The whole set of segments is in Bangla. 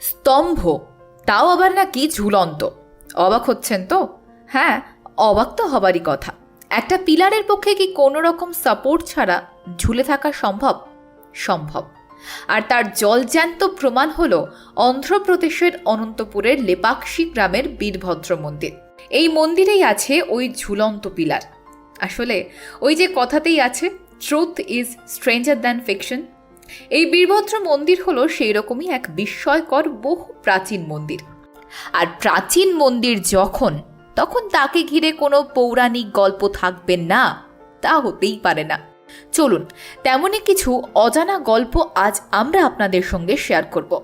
স্তম্ভ, তাও আবার নাকি ঝুলন্ত। অবাক হচ্ছেন তো? হ্যাঁ অবাক তো হবারই কথা। একটা পিলারের পক্ষে কি কোনো রকম সাপোর্ট ছাড়া ঝুলে থাকা সম্ভব? সম্ভব। আর তার জলজ্যান্ত প্রমাণ হল অন্ধ্রপ্রদেশের অনন্তপুরের লেপাক্ষী গ্রামের বীরভদ্র মন্দির। এই মন্দিরেই আছে ওই ঝুলন্ত পিলার। আসলে ওই যে কথাতেই আছে truth is stranger than fiction এই বীরভদ্র মন্দির হলো সেই রকমই এক বিস্ময়কর বহু প্রাচীন মন্দির। আর প্রাচীন মন্দির যখন, তখন তাকে ঘিরে কোনো পৌরাণিক গল্প থাকবে না, তা হতেই পারে না। চলুন, তেমনই কিছু অজানা গল্প আজ আমরা আপনাদের সঙ্গে শেয়ার করব।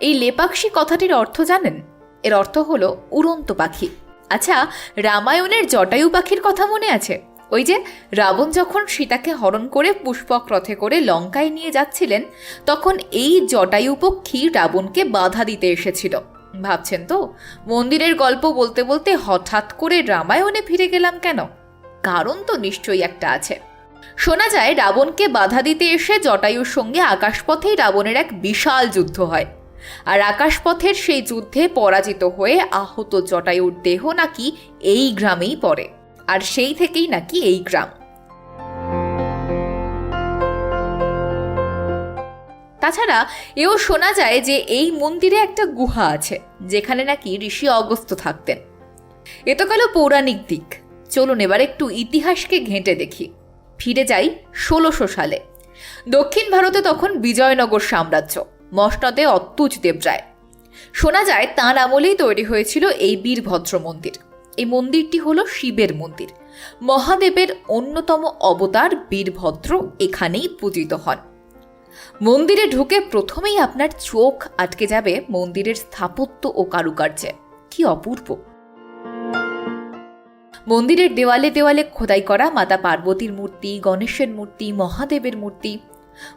এই লেপাক্ষী কথাটির অর্থ জানেন? এর অর্থ হলো উড়ন্ত পাখি। আচ্ছা রামায়ণের জটায়ু পাখির কথা মনে আছে? ওই যে রাবণ যখন সীতাকে হরণ করে পুষ্পক রথে করে লঙ্কায় নিয়ে যাচ্ছিলেন, তখন এই জটায়ু পক্ষী রাবণকে বাধা দিতে এসেছিল। ভাবছেন তো, মন্দিরের গল্প বলতে বলতে হঠাৎ করে রামায়ণে ফিরে গেলাম কেন? কারণ তো নিশ্চয়ই একটা আছে। শোনা যায়, রাবণকে বাধা দিতে এসে জটায়ুর সঙ্গে আকাশপথেই রাবণের এক বিশাল যুদ্ধ হয়। আর আকাশপথের সেই যুদ্ধে পরাজিত হয়ে আহত জটায়ুর দেহ নাকি এই গ্রামেই পড়ে। আর সেই থেকেই নাকি এই গ্রাম। তাছাড়া এও শোনা যায় যে এই মন্দিরে একটা গুহা আছে, যেখানে নাকি ঋষি অগস্ত থাকতেন। এ তো গেল পৌরাণিক দিক। চলুন এবার একটু ইতিহাসকে ঘেঁটে দেখি। ফিরে যাই ষোলোশো সালে। দক্ষিণ ভারতে তখন বিজয়নগর সাম্রাজ্য, মসনদে অত্যুজ দেবরায়। শোনা যায় তাঁর আমলেই তৈরি হয়েছিল এই বীরভদ্র মন্দির। এই মন্দিরটি হলো শিবের মন্দির। মহাদেবের অন্যতম অবতার বীরভদ্র এখানেই পূজিত হন। মন্দিরে ঢুকে প্রথমেই আপনার চোখ আটকে যাবে মন্দিরের স্থাপত্য ও কারুকার্যে। কি অপূর্ব! মন্দিরের দেওয়ালে দেওয়ালে খোদাই করা মাতা পার্বতীর মূর্তি, গণেশের মূর্তি, মহাদেবের মূর্তি,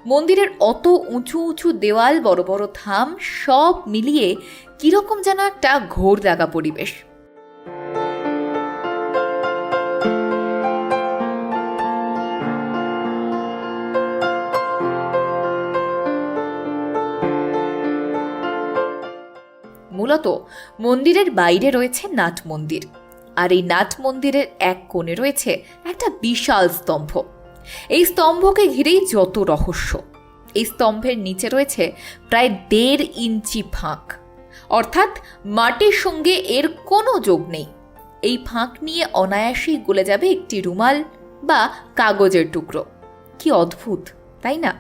মন্দিরের অত উঁচু উঁচু দেওয়াল, বড় বড় থাম সব মিলিয়ে কীরকম যেন একটা ঘোর দাগা পরিবেশ। মূলত মন্দিরের বাইরে রয়েছে নাট মন্দির। আর এই নাট মন্দিরের এক কোণে রয়েছে একটা বিশাল স্তম্ভ। এই স্তম্ভকে ঘিরেই যত রহস্য। এই স্তম্ভের নিচে রয়েছে প্রায় দেড় ইঞ্চি ফাঁক। অর্থাৎ মাটির সঙ্গে এর কোনো যোগ নেই। এই ফাঁক নিয়ে অনায়াসেই গলে যাবে একটি রুমাল বা কাগজের টুকরো। কি অদ্ভুত, তাই না?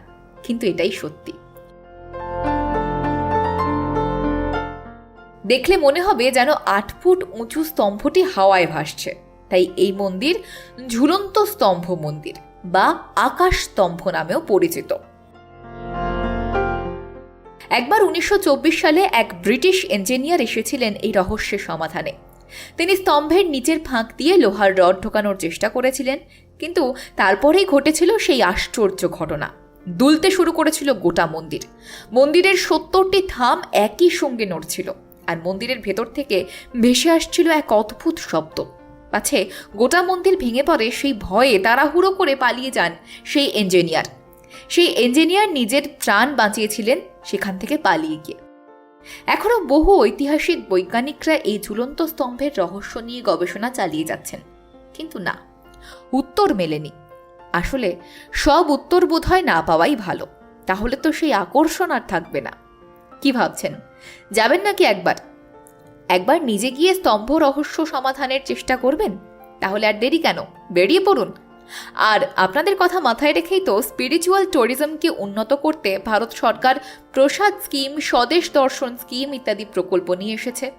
কিন্তু এটাই সত্যি। দেখলে মনে হবে যেন আট ফুট উঁচু স্তম্ভটি হাওয়ায় ভাসছে। তাই এই মন্দির ঝুলন্ত স্তম্ভ মন্দির বা আকাশ স্তম্ভ নামেও পরিচিত। একবার উনিশশো চব্বিশ সালে এক ব্রিটিশ ইঞ্জিনিয়ার এসেছিলেন এই রহস্যের সমাধানে। তিনি স্তম্ভের নিচের ফাঁক দিয়ে লোহার রড ঢোকানোর চেষ্টা করেছিলেন, কিন্তু তারপরেই ঘটেছিল সেই আশ্চর্য ঘটনা। দুলতে শুরু করেছিল গোটা মন্দির। মন্দিরের সত্তরটি থাম একই সঙ্গে নড়ছিল। আর মন্দিরের ভেতর থেকে ভেসে আসছিল এক অদ্ভুত শব্দ। পাছে গোটা মন্দির ভেঙে পড়ে, সেই ভয়ে তাড়াহুড়ো করে পালিয়ে যান সেই ইঞ্জিনিয়ার সেই ইঞ্জিনিয়ার নিজের প্রাণ বাঁচিয়েছিলেন সেখান থেকে পালিয়ে গিয়ে। এখনও বহু ঐতিহাসিক বৈজ্ঞানিকরা এই ঝুলন্ত স্তম্ভের রহস্য নিয়ে গবেষণা চালিয়ে যাচ্ছেন। কিন্তু না, উত্তর মেলেনি। আসলে সব উত্তর বোধহয় না পাওয়াই ভালো। তাহলে তো সেই আকর্ষণ আর থাকবে না। কি ভাবছেন? যাবেন নাকি একবার? একবার নিজে গিয়ে স্তম্ভ রহস্য সমাধানের চেষ্টা করবেন? তাহলে আর দেরি কেন? বেরিয়ে পড়ুন। আর আপনাদের কথা মাথায় রেখেই তো স্পিরিচুয়াল ট্যুরিজমকে উন্নত করতে ভারত সরকার প্রসাদ স্কিম স্বদেশ দর্শন স্কিম ইত্যাদি প্রকল্প নিয়ে এসেছে।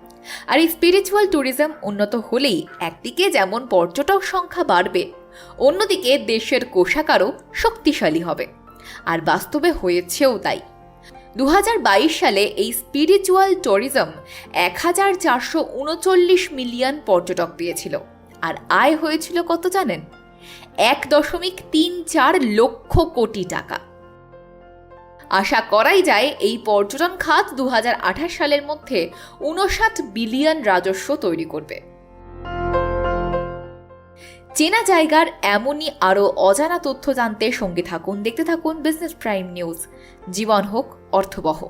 আর এই স্পিরিচুয়াল ট্যুরিজম উন্নত হলেই একদিকে যেমন পর্যটক সংখ্যা বাড়বে, অন্যদিকে দেশের কোষাকারও শক্তিশালী হবে। আর বাস্তবে হয়েছেও তাই। দু হাজার বাইশ সালে এই স্পিরিচুয়াল ট্যুরিজম এক হাজার চারশো উনচল্লিশ মিলিয়ন পর্যটক পেয়েছিল। আর আয় হয়েছিল কত জানেন? এক দশমিক তিন চার লক্ষ কোটি টাকা। আশা করাই যায় এই পর্যটন খাত দু হাজার আঠাশ সালের মধ্যে উনষাট বিলিয়ন রাজস্ব তৈরি করবে। চেনা জায়গার এমনই আরও অজানা তথ্য জানতে সঙ্গে থাকুন। দেখতে থাকুন বিজনেস প্রাইম নিউজ জীবন হোক, অর্থবহ।